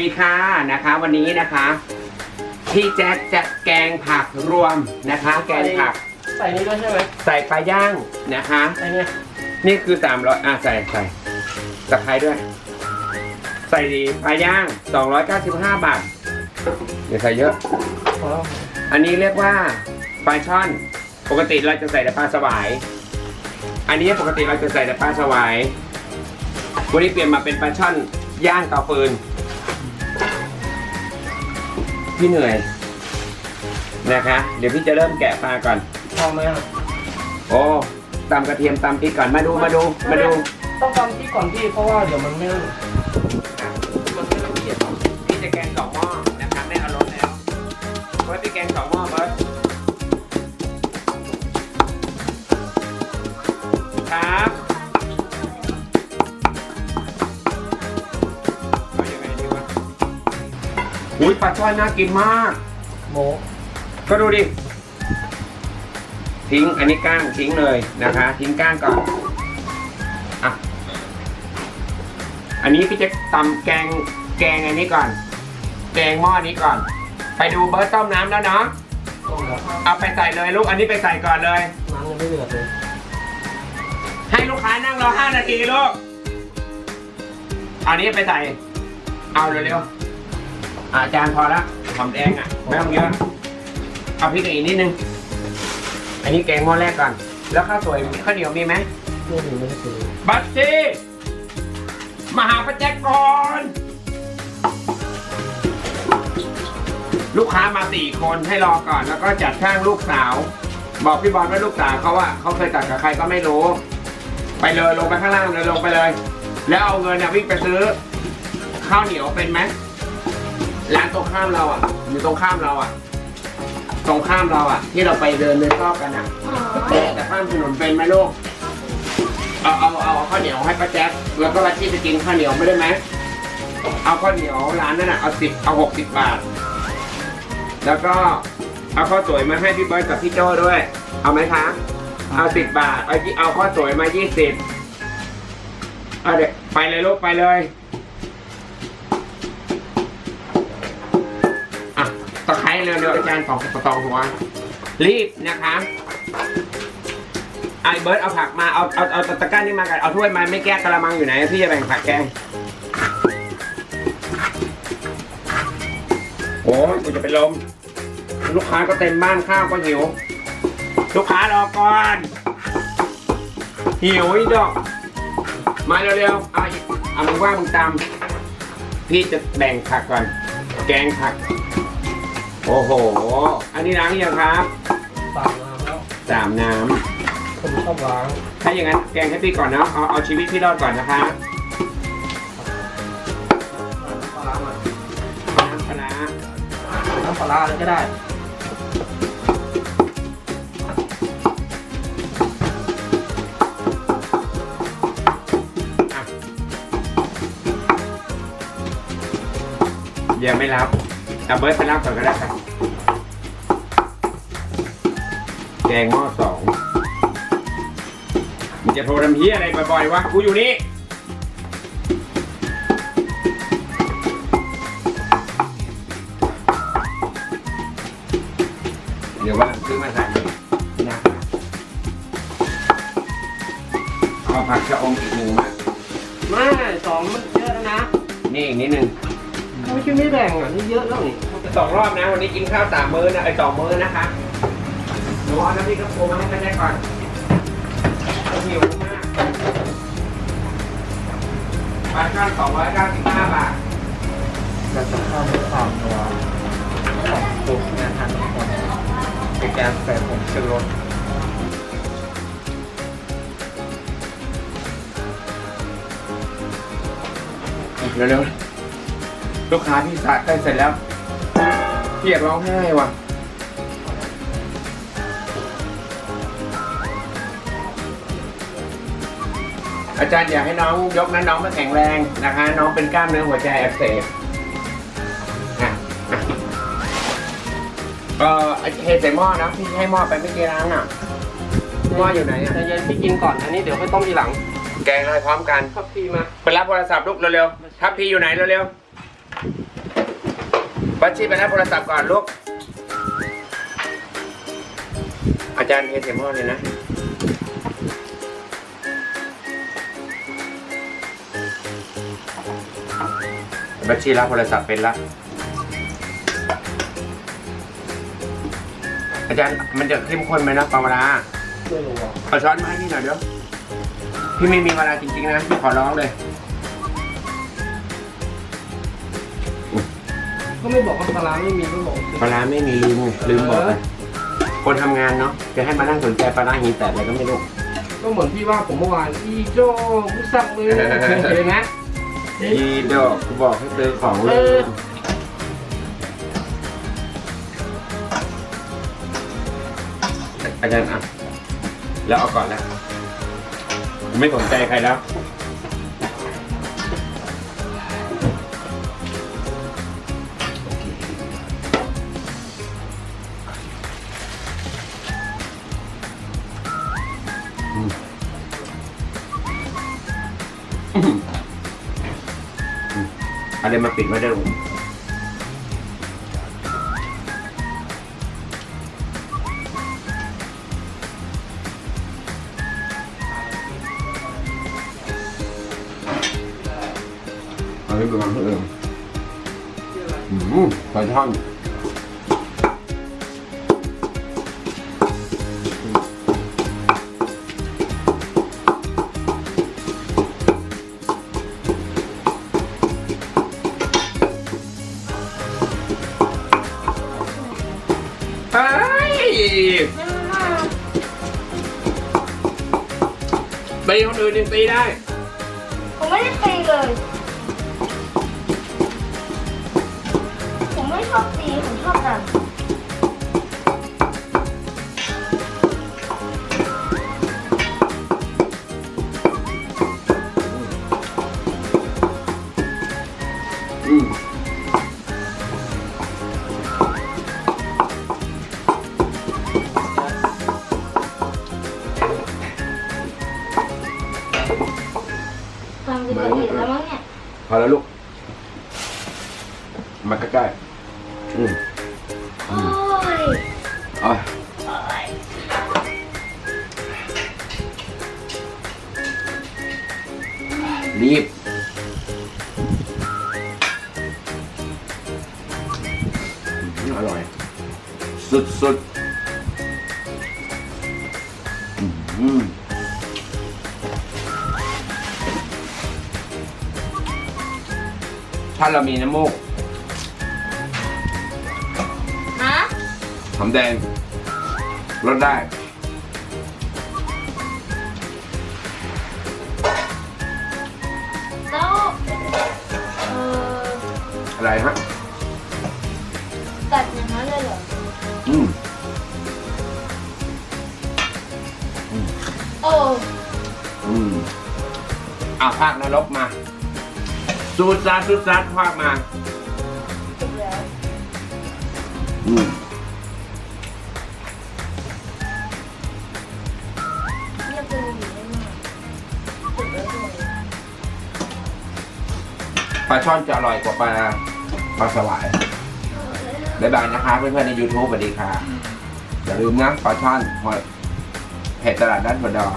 ดีค่ะนะคะ วันนี้นะคะพี่แจ๊คจะแกงผักรวมนะคะ แกงผักใส่นี่ด้วยใช่ไหมใส่ปลาย่างนะคะไอเนี่ยนี่คือสามร้อยอะใส่ใส่ตะไคร้ด้วย ใส่ปลาย่าง295บาทอย่าใส่เยอะ พอแล้วอันนี้เรียกว่าปลาช่อน ปกติเราจะใส่แต่ปลาสวาย อันนี้ปกติเราจะใส่แต่ปลาสวาย วันนี้เปลี่ยนมาเป็นปลาช่อนย่างเตาฟืน พี่เหนื่อยนะคะ เดี๋ยวพี่จะเริ่มแกะปลาก่อน พอไหมอะโอ้ตำกระเทียมตำพริกก่อนมาดูมาดูมาดูต้องทำที่ก่อนพี่เพราะว่าเดี๋ยวมันไม่มันไม่ละเอียดหรอกพี่จะแกงสองหม้อนะคะไม่เอารสแล้วเบิร์ดพี่แกงสองหม้อเบิร์ด อุ้ยปลาช่อนน่ากินมาก โมก็ดูดิ ทิ้งอันนี้ก้างทิ้งเลยนะคะ ทิ้งก้างก่อน อะ อันนี้พี่จะตำแกงแกงอันนี้ก่อน แกงหม้อนี้ก่อน ไปดูเบิร์ตต้มน้ำแล้วเนาะ ต้องแล้วเอาไปใส่เลยลูก อันนี้ไปใส่ก่อนเลย น้ำยังไม่เดือดเลย ให้ลูกค้านั่งรอห้านาทีลูกเอาอันนี้ไปใส่ เอาเร็วๆ อาจารย์พอละหอมแดงอะไม่ต้องเยอะเอาพริกอีกนิดนึง อันนี้แกงหม้อแรกก่อน แล้วข้าวสวยข้าวเหนียวมีไหมไม่ถึงไม่ได้ซื้อบัตซี่มาหาป้าแจ็คก่อน ลูกค้ามาสี่คนให้รอก่อน แล้วก็จัดช่างลูกสาว บอกพี่บอลว่าลูกสาวเขาว่าเขาเคยตัดกับใครก็ไม่รู้ ไปเลยลงไปข้างล่างเลยลงไปเลย แล้วเอาเงินนะวิ่งไปซื้อ ข้าวเหนียวเป็นไหม ร้านตรงข้ามเราอะ อยู่ตรงข้ามเราอะ ตรงข้ามเราอะ ที่เราไปเดินเดินรอบกันอะแต่ข้ามถนนเป็นไหมลูกเอาเอาเอาข้าวเหนียวให้ป้าแจ๊คแล้วก็ป้าที่จะกินข้าวเหนียวไม่ได้ไหมเอาข้าวเหนียวร้านนั้นน่ะเอาสิบเอาหกสิบบาท แล้วก็เอาข้าวสวยมาให้พี่เบิร์ดกับพี่โจ้ด้วย เอาไหมคะ เอาสิบบาท เอาเอาข้าวสวยมายี่สิบเอาเด็กไปเลยลูกไปเลย เร็วๆอาจารย์ของตองหัวรีบนะคะไอเบิร์ดเอาผักมาเอาเอาเอาตะกร้านี่มากันเอาถ้วยมาไม่แก้กระมังอยู่ไหนพี่จะแบ่งผักแกงโอ้ยกูจะเป็นลมลูกค้าก็เต็มบ้านข้าวก็หิว ลูกค้ารอก่อนหิวอีดอก มาเร็วๆเอาเอามึงว่ามึงตำพี่จะแบ่งผักก่อน แกงผัก โอ้โห อันนี้ล้างยังครับสามน้ำแล้วสามน้ำคนชอบล้างถ้าอย่างนั้นแกงให้พี่ก่อนเนาะเอาเอาชีวิตพี่รอดก่อนนะคะน้ำปลาร้ามาน้ำปลาร้าน้ำปลาร้าเลยก็ได้อะยังไม่รับ เอาเบิร์ตไปรับก่อนก็ได้ครับแกงหม้อสองมึงจะโทรทำเฮียอะไรบ่อยๆวะ กูอยู่นี่ เดี๋ยวว่าซื้อมาใส่เลยนะเอาผักชะอมอีกหนึ่งมาไม่สองมันเยอะแล้วนะ นี่อีกนิดนึง ไม่ใช่ไม่แบ่งอะนี่เยอะแล้วนี่สองรอบนะ วันนี้กินข้าวสามมื้อนะไอ้สองมื้อนะคะหนูเอาน้ำพริกกระปูมาให้แม่ได้ก่อนหิวมากปลาช่อนสองร้อยเก้าสิบห้าบาทเราจะข้าวไม่ขาวตัวของซุปนะครับทุกคนเป็นการใส่ผงชูรสเร็วๆ ลูกค้าที่สะใกล้เสร็จแล้วพี่อยากร้องไห้ว่ะอาจารย์อยากให้น้องยกนั้นน้องไม่แข็งแรงนะคะ น้องเป็นกล้ามเนื้อหัวใจอักเสบอะอะเออไอ้เทใส่หม้อนะพี่ให้หม้อไปไม่กี่ล้างอะหม้ออยู่ไหนอะใจเย็นพี่กินก่อนอันนี้เดี๋ยวไปต้มทีหลัง แกงอะไรพร้อมกันครับพี่มาไปรับโทรศัพท์ลูกเร็วๆทัพพีอยู่ไหนเร็วๆ บัชชีไปรับโทรศัพท์ก่อนลูก อาจารย์เทเทมอลเลยนะ บัญชีรับโทรศัพท์เป็นละ อาจารย์มันจะเข้มข้นไหมนะปลาเวลาไม่รู้อะเอาช้อนมาให้พี่หน่อยเดี๋ยว พี่ไม่มีเวลาจริงๆนะพี่ขอร้องเลย ก็ไม่บอกว่าปลาร้าไม่มีไม่บอกปลาร้าไม่มีลืมลืมบอกไปคนทำงานเนาะจะให้มานั่งสนใจปลาร้าหีแตกอะไรก็ไม่รู้ก็เหมือนพี่ว่าผมเมื่อวานอีโจ้กูสั่งเลยเห็นไหมยีดอกกูบอกให้ซื้อของเลเอยออาจารย์อะแล้วเอาก่อนแล้วไม่สนใจใครแล้ว อะไรมาปิดไว้ได้ลงอันนี้เป็นมันเพิ่มอืมไก่ท่อน ตีคนอื่นยังตีได้ ผมไม่ได้ตีเลย ผมไม่ชอบตี ผมชอบดันอืม แล้วลูก มาใกล้ๆอืมโอ้ยเอะรีบอืมอร่อย สุดๆอืม ถ้าเรามีน้ำมูกฮะหอมแดงลดได้ แล้วเอออะไรฮะ ตัดอย่างนั้นเลยเหรออืมโอ้อืมอ่าภาคนรกมา สูดซัดสูดซัดภาคมาจบแล้วอืมเรียกมีได้ไหมจบแล้วเลยปลาช่อนจะอร่อยกว่าปลาปลาสวายบ๊ายบายนะคะเพื่อนๆใน YouTube สวัสดีค่ะ อย่าลืมนะปลาช่อนหอยเห็ดตลาดด้านหัวดอ